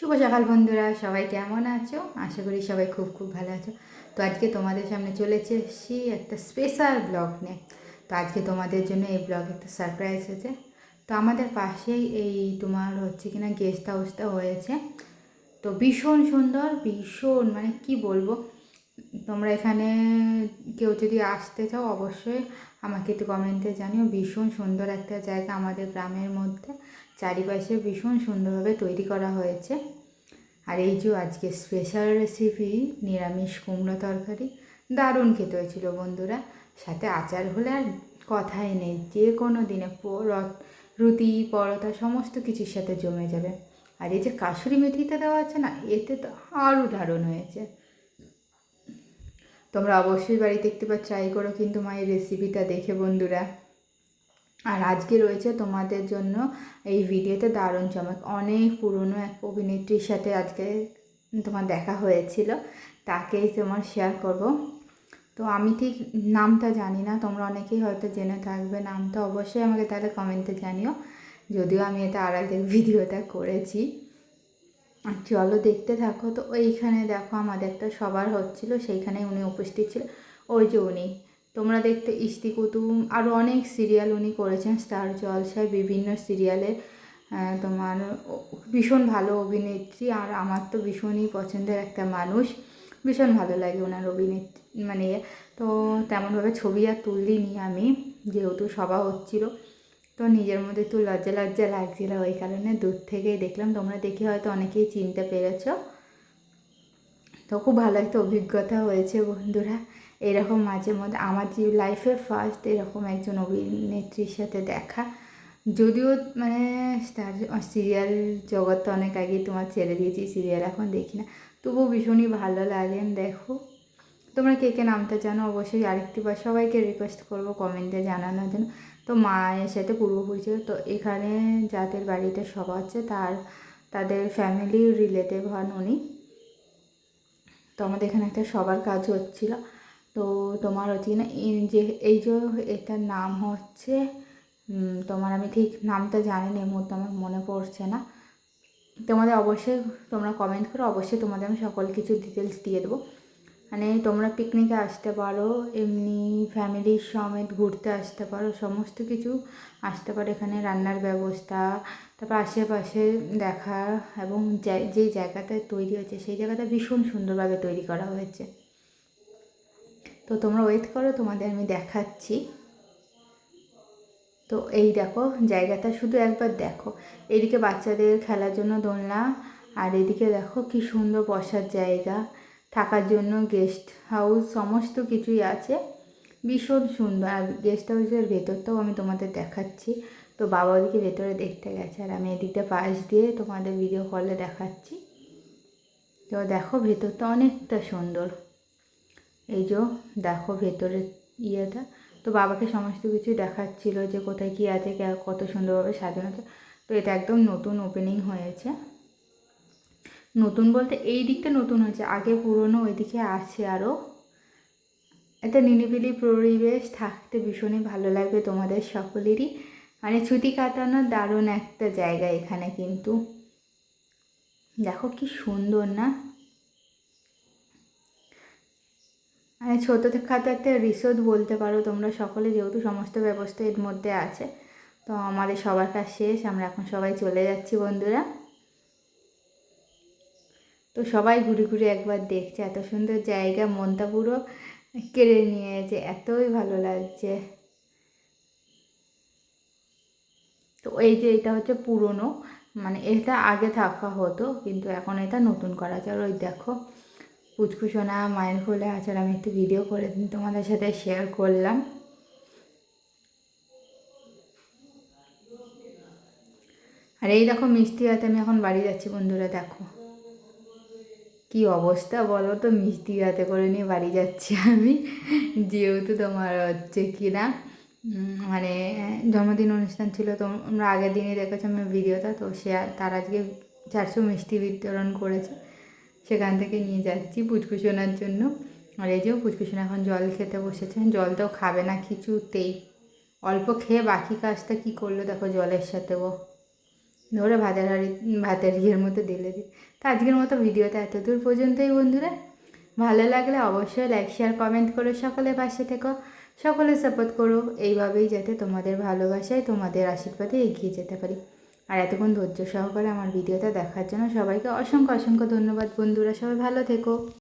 শুভ সকাল বন্ধুরা, সবাই কেমন আছো? আশা করি সবাই খুব খুব ভালো আছো। তো আজকে তোমাদের সামনে চলেছে এসেছি একটা স্পেশাল ব্লগ নিয়ে। তো আজকে তোমাদের জন্য এই ব্লগ একটা সারপ্রাইজ হয়েছে তো আমাদের পাশেই এই তোমার হচ্ছে কিনা গেস্ট হাউসটা হয়েছে। তো ভীষণ সুন্দর, ভীষণ মানে কি বলব? তোমরা এখানে কেউ যদি আসতে চাও, অবশ্যই আমাকে একটু কমেন্টে জানিও। ভীষণ সুন্দর একটা জায়গা আমাদের গ্রামের মধ্যে। চারিপাশে ভীষণ সুন্দরভাবে তৈরি করা হয়েছে। আর এই যে আজকে স্পেশাল রেসিপি নিরামিষ কুমড়ো তরকারি, দারুণ খেতে হয়েছিল বন্ধুরা। সাথে আচার হলে আর কথাই নেই, যে কোনো দিনে রুটি, পরোটা, সমস্ত কিছুর সাথে জমে যাবে। আর এই যে কাসুরি মেথিতে দেওয়া আছে না, এতে তো আরও দারুণ হয়েছে। তোমরা অবশ্যই বাড়িতে একটু বার ট্রাই করো কিন্তু মায়ের রেসিপিটা দেখে বন্ধুরা। আর আজকে রয়েছে তোমাদের জন্য এই ভিডিওতে দারুণ চমক। অনেক পুরনো এক অভিনেত্রীর সাথে আজকে তোমার দেখা হয়েছিল, তাকেই তোমার শেয়ার করব। তো আমি ঠিক নামটা জানি না, তোমরা অনেকেই হয়তো জেনে থাকবে নামটা, অবশ্যই আমাকে তাহলে কমেন্টে জানিও। যদিও আমি এটা আড়াল থেকে ভিডিওটা করেছি। আর চলো দেখতে থাকো, তো ওইখানে দেখো আমাদের একটা সবার হচ্ছিল সেইখানে উনি উপস্থিত ছিল। ওই যে উনি তোমরা দেখতে ইস্তি কুতুম। আরও অনেক সিরিয়াল উনি করেছেন স্টার জলসায় বিভিন্ন সিরিয়ালে তোমার ভীষণ ভালো অভিনেত্রী। আর আমার তো ভীষণই পছন্দের একটা মানুষ। ভীষণ ভালো লাগে ওনার অভিনেত্রী মানে। তো তেমনভাবে ছবি আর তুললিনি আমি, যেহেতু সভা হচ্ছিল। তো নিজের মধ্যে একটু লজ্জা লজ্জা লাগছিল ওই কারণে দূর থেকেই দেখলাম। তোমরা দেখে হয়তো অনেকেই চিনতে পেরেছ। তো খুব ভালো একটা অভিজ্ঞতা হয়েছে বন্ধুরা। এরকম মাঝে মধ্যে, আমার যে লাইফে ফার্স্ট এরকম একজন অভিনেত্রীর সাথে দেখা। যদিও মানে স্টার সিরিয়াল জগৎটা অনেক আগে তোমার ছেড়ে দিয়েছি সিরিয়াল এখন দেখি না। তবুও ভীষণই ভালো লাগেন দেখো। তোমরা কে কে নামটা জানো অবশ্যই আরেকটি বার সবাইকে রিকোয়েস্ট করব কমেন্টে জানানোর জন্য। তো মায়ের সাথে পূর্ব পরিচয়, তো এখানে যাদের বাড়িতে সভা হচ্ছে, তার, তাদের ফ্যামিলি রিলেটিভ হন উনি। তো আমাদের এখানে একটা সবার কাজ হচ্ছিল। তো তোমার হচ্ছে না যে, এই যে এটার নাম হচ্ছে তোমার আমি ঠিক নামটা জানি না এই মুহূর্তে আমার মনে পড়ছে না। তোমাদের অবশ্যই তোমরা কমেন্ট করো অবশ্যই তোমাদের আমি সকল কিছু ডিটেলস দিয়ে দেবো। মানে তোমরা পিকনিকে আসতে পারো, এমনি ফ্যামিলির সমেত ঘুরতে আসতে পারো, সমস্ত কিছু আসতে পারো, এখানে রান্নার ব্যবস্থা, তারপর আশেপাশে দেখা এবং যে- যেই জায়গাটায় তৈরি হয়েছে, সেই জায়গাটা ভীষণ সুন্দরভাবে তৈরি করা হয়েছে। তো তোমরা ওয়েট করো, তোমাদের আমি দেখাচ্ছি। তো এই দেখো, জায়গাটা শুধু একবার দেখো। এদিকে বাচ্চাদের খেলার জন্য দোলনা, আর এদিকে দেখো কি সুন্দর বসার জায়গা। থাকার জন্য গেস্ট হাউস সমস্ত কিছুই আছে। ভীষণ সুন্দর। আর গেস্ট হাউসের ভেতরটাও আমি তোমাদের দেখাচ্ছি। তো বাবা ওদিকে ভেতরে দেখতে গেছে, আর আমি এদিকটা পাশ দিয়ে তোমাদের ভিডিও কলে দেখাচ্ছি। তো দেখো ভেতরটা অনেকটা সুন্দর। এই যে দেখো ভেতরের ইয়েটা। তো বাবাকে সমস্ত কিছু দেখাচ্ছিল যে কোথায় কী আছে কত সুন্দরভাবে সাজানো আছে। তো এটা একদম নতুন ওপেনিং হয়েছে। নতুন বলতে এই দিকটা নতুন হয়েছে। আগে পুরনো ওইদিকে আছে আরও একটা নিরিবিলি পরিবেশ থাকতে ভীষণই ভালো লাগবে তোমাদের সকলেরই। মানে ছুটি কাটানোর দারুণ একটা জায়গা এখানে কিন্তু। দেখো কি সুন্দর না? মানে ছোটো খাটো একটা রিসোর্ট বলতে পারো, তোমরা সকলে যেহেতু সমস্ত ব্যবস্থা এর মধ্যে আছে, তো আমাদের সবার কাজ শেষ, আমরা এখন সবাই চলে যাচ্ছি বন্ধুরা। তো সবাই ঘুরে ঘুরে একবার দেখছে, এত সুন্দর জায়গা, মনটা পুরো কেড়ে নিয়েছে, এতই ভালো লাগছে। তো এই যে এটা হচ্ছে পুরনো মানে এটা আগে থাকা হতো, কিন্তু এখন এটা নতুন করা যায়। ওই দেখো পুচকুসোনা মায়ের কোলে আচার আমি একটু ভিডিও করে তোমাদের সাথে শেয়ার করলাম। আর এই দেখো মিষ্টি হাতে আমি এখন বাড়ি যাচ্ছি বন্ধুরা, দেখো। কি অবস্থা বলো তো, মিষ্টি হাতে করে নিয়ে বাড়ি যাচ্ছি আমি, যেহেতু তোমার হচ্ছে কি না মানে জন্মদিন অনুষ্ঠান ছিল, তো আমরা আগের দিনই দেখেছ আমি ভিডিওটা তো সে তার আজকে চারশো মিষ্টি বিতরণ করেছে। সেখান থেকে নিয়ে যাচ্ছি পুচকুসোনার জন্য। আর এই যে পুচকুসোনা এখন জল খেতে বসেছেন জল তো খাবে না কিছুতেই। অল্প খেয়ে বাকি কাজটা কি করল দেখো জলের সাথে ও। ধরে ভাতের হাড়ি, ভাতের ইয়ের মতো দিলে দিই তো আজকের মতো ভিডিওটা এত দূর পর্যন্তই বন্ধুরা। ভালো লাগলে অবশ্যই লাইক শেয়ার কমেন্ট করো সকলে পাশে থেকো। সকলে সাপোর্ট করো। এইভাবেই যাতে তোমাদের ভালোবাসায় তোমাদের আশীর্বাদে এগিয়ে যেতে পারি। আর এতক্ষণ ধৈর্য সহকারে আমার ভিডিওটা দেখার জন্য সবাইকে অসংখ্য অসংখ্য ধন্যবাদ বন্ধুরা, সবাই ভালো থেকো।